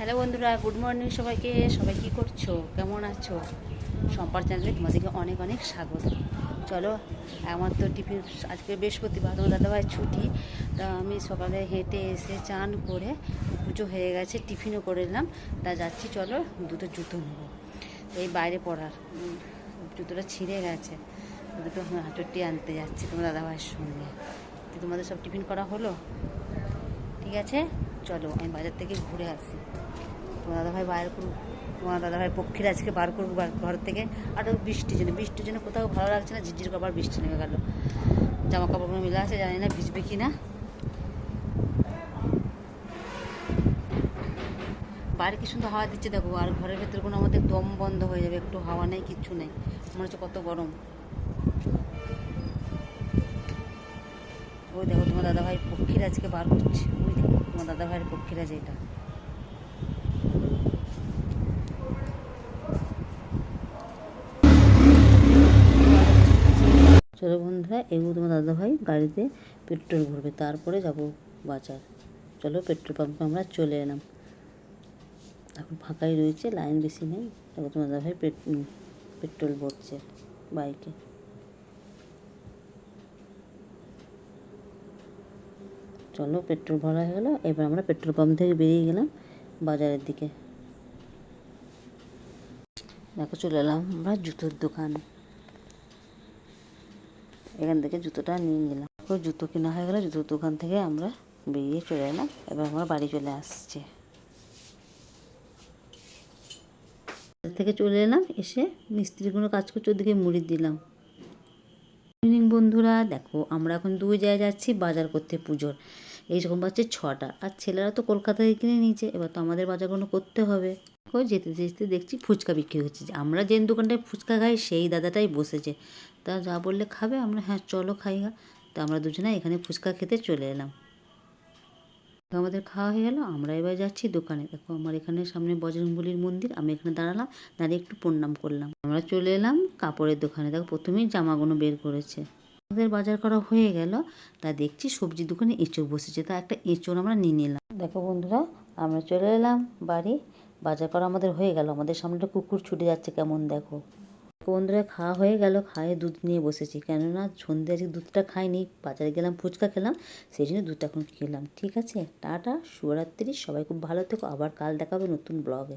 Hello বন্ধুরা, good morning সবাইকে। সবাই কি করছ? কেমন আছো? সম্পার চ্যানেলে তোমাদেরকে অনেক অনেক স্বাগত। চলো, আমার তো টিফিন, আজকে বৃহস্পতিবার, তোমার দাদাভাই ছুটি। তা আমি সকালে হেঁটে এসে চান করে পুজো হয়ে গেছে, টিফিনও করে নিলাম। তা যাচ্ছি, চলো, দুটো জুতো নেব। এই বাইরে পড়ার জুতোটা ছিঁড়ে গেছে। দুটো হাঁটুটি আনতে যাচ্ছি তোমার দাদাভাইয়ের সঙ্গে। তোমাদের সব টিফিন করা হলো? ঠিক আছে? চলো, আমি বাজার থেকে ঘুরে আসি। তোমার দাদাভাই বাইর করুক, তোমার দাদাভাই পক্ষীর আজকে বার করুক ঘর থেকে। আর বৃষ্টির জন্য বৃষ্টির জন্য কোথাও ভালো লাগছে না, ঝিরঝির আবার বৃষ্টি নেমে গেল। জামা কাপড়গুলো মিলে আছে, জানি না ভিজবে কি না। বাইরে কি সুন্দর হাওয়া দিচ্ছে দেখো, আর ঘরের ভেতরে কোনো আমাদের দম বন্ধ হয়ে যাবে, একটু হাওয়া নেই, কিচ্ছু নেই। মনে হচ্ছে কত গরম। ওই দেখো তোমার দাদাভাই পক্ষীরা আজকে বার করছে। ওই দেখো তোমার দাদাভাইয়ের পক্ষীরা যেটা চলো বন্ধুরা এগুলো তোমার দাদাভাই গাড়িতে পেট্রোল ভরবে, তারপরে যাব বাজার। চলো পেট্রোল পাম্পে আমরা চলে এলাম। এখন ফাঁকাই রয়েছে, লাইন বেশি নেই। দেখো তোমার দাদাভাই পেট- পেট্রোল ভরছে বাইকে। চলো পেট্রোল ভরা হয়ে গেলো, এবার আমরা পেট্রোল পাম্প থেকে বেরিয়ে গেলাম বাজারের দিকে। দেখো চলে এলাম আমরা জুতোর দোকানে। এখান থেকে জুতোটা নিয়ে নিলাম। তো জুতো কেনা হয়ে গেলে, জুতোর দোকান থেকে আমরা বেরিয়ে চলে এলাম। এবার আমরা বাড়ি চলে আসছে। থেকে চলে এলাম, এসে মিস্ত্রিগুলো কাজ করছে, ওদিকে মুড়ি দিলাম। ইভিনিং বন্ধুরা, দেখো, আমরা এখন দুই জায়গায় যাচ্ছি, বাজার করতে পুজোর। এই বাজছে ছটা। আর ছেলেরা তো কলকাতা থেকে কিনে নিয়েছে, এবার তো আমাদের বাজারগুলো করতে হবে। যেতে যেতে দেখছি ফুচকা বিক্রি হচ্ছে। যে আমরা যে দোকানটায় ফুচকা খাই, সেই দাদাটাই বসেছে। তা যা বললে খাবে, আমরা হ্যাঁ চলো খাই গা। তা আমরা দুজনে এখানে ফুচকা খেতে চলে এলাম। তো আমাদের খাওয়া হয়ে গেল, আমরা এবার যাচ্ছি দোকানে। দেখো আমার এখানে সামনে বজরংবলির মন্দির, আমি এখানে দাঁড়ালাম, দাঁড়িয়ে একটু প্রণাম করলাম। আমরা চলে এলাম কাপড়ের দোকানে। দেখো প্রথমেই জামাগুলো বের করেছে। আমাদের বাজার করা হয়ে গেল। তা দেখছি সবজি দোকানে এঁচড় বসেছে। তা একটা এঁচড় আমরা নিয়ে নিলাম। দেখো বন্ধুরা, আমরা চলে এলাম বাড়ি। বাজার করা আমাদের হয়ে গেল। আমাদের সামনেটা কুকুর ছুটে যাচ্ছে কেমন দেখো। বন্ধুরা, খাওয়া হয়ে গেল, খায়ে দুধ নিয়ে বসেছি। কেননা সন্ধ্যে আজকে দুধটা খাইনি, বাজারে গেলাম, ফুচকা খেলাম, সেই জন্য দুধটা এখন খেলাম। ঠিক আছে? টাটা, শুভরাত্রি, সবাই খুব ভালো থেকো। আবার কাল দেখাবে নতুন ব্লগে